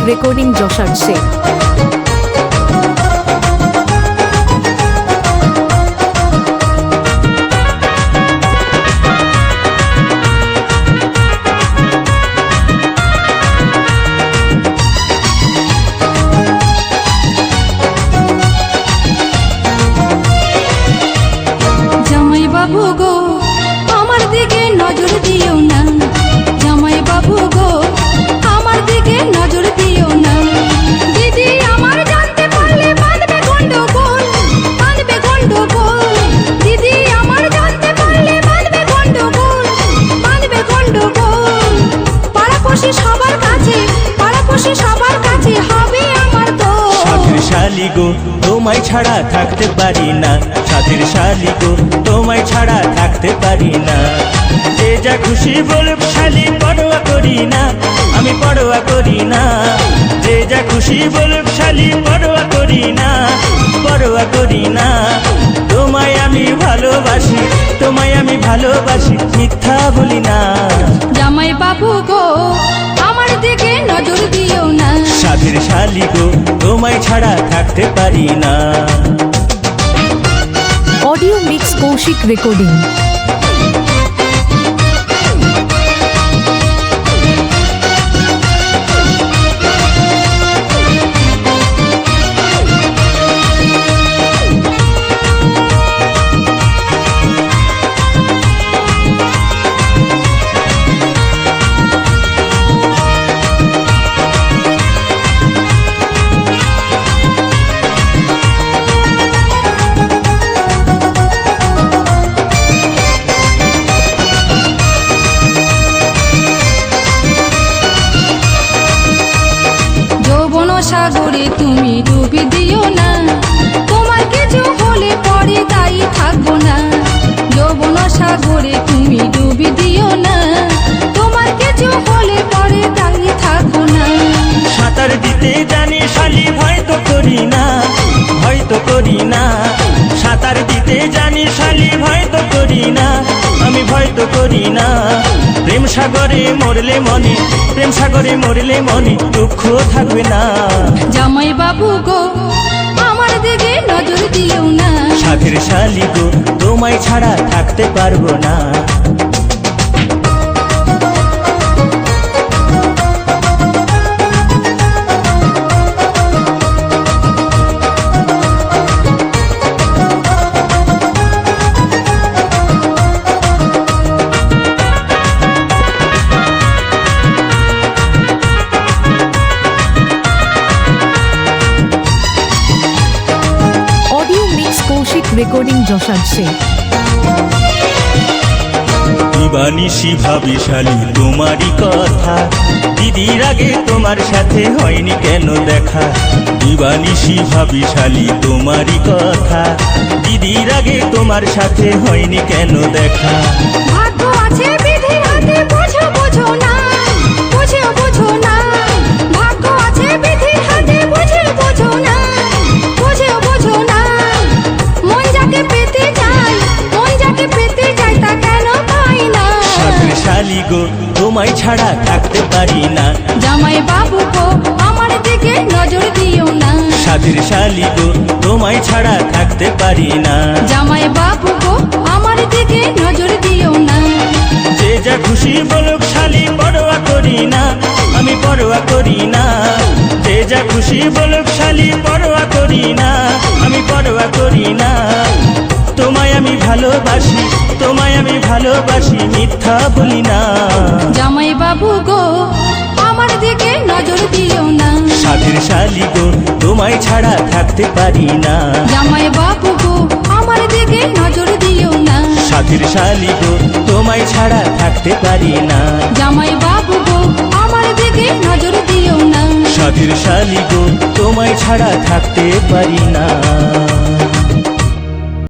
Recording যশার Sheikh সাথের শালি গো তোমায় ছাড়া থাকতে পারি না। সাথের শালি গো তোমায় ছাড়া থাকতে পারি না। যে যা খুশি বলুক শালি পরোয়া করি না। আমি পরোয়া করি না। যে যা খুশি বলুক শালি পরোয়া করি না। পরোয়া করি না। তোমায় আমি ভালোবাসি তোমায় আমি ভালোবাসি মিথ্যা বলি না। জামাই বাবু গো আমার দিকে নজর দিও না। সাধের শালি গো তোমায় ছাড়া থাকতে পারি না। অডিও মিক্স কৌশিক রেকর্ডিং সাগরে তুমি ডুবি দিও না। তোমার কিছু হলে পরে দায়ী থাকব না। যৌবন সাগরে তুমি ডুবি দিও না। তোমার কিছু হলে পরে দায়ী থাকব না। সাঁতার দিতে জানি শালি ভয় তো করি না, ভয় তো করি না। সাঁতার দিতে জানি শালি ভয় তো করি না, আমি ভয় তো করি না। প্রেম সাগরে মরলে মনে প্রেম সাগরে মরলে মনে দুঃখ থাকবে না। জামাই বাবু গো আমার দিকে নজর দিও না। সাধের শালি গো তোমায় ছাড়া থাকতে পারব না। রেকর্ডিং যশার শেখ দিবানিশি ভাবি শালি তোমারই কথা। দিদির আগে তোমার সাথে হয়নি কেন দেখা? দিবানিশি ভাবি শালি তোমারই কথা। দিদির আগে তোমার সাথে হয়নি কেন দেখা? তোমায় ছাড়া থাকতে পারি না। জামাই বাবু গো আমার দিকে নজর দিও না। সাধের শালি গো তোমায় ছাড়া থাকতে পারি না। জামাই বাবু গো আমার দিকে নজর দিও না। যে যা খুশি বলুক শালি পরোয়া করি না আমি পরোয়া করি না। যে যা খুশি বলুক শালি পরোয়া করি না আমি পরোয়া করি না। তোমায় আমি ভালোবাসি তোমায় আমি ভালোবাসি মিথ্যা বলি না। জামাই বাবু গো আমার দিকে নজর দিও না। সাধের শালি গো তোমায় ছাড়া থাকতে পারি না। জামাই বাবু গো আমার দিকে নজর দিও না। সাথের শালি গো তোমায় ছাড়া থাকতে পারি না। জামাই বাবু গো আমার দিকে নজর দিও না। সাধের শালি গো তোমায় ছাড়া থাকতে পারি না।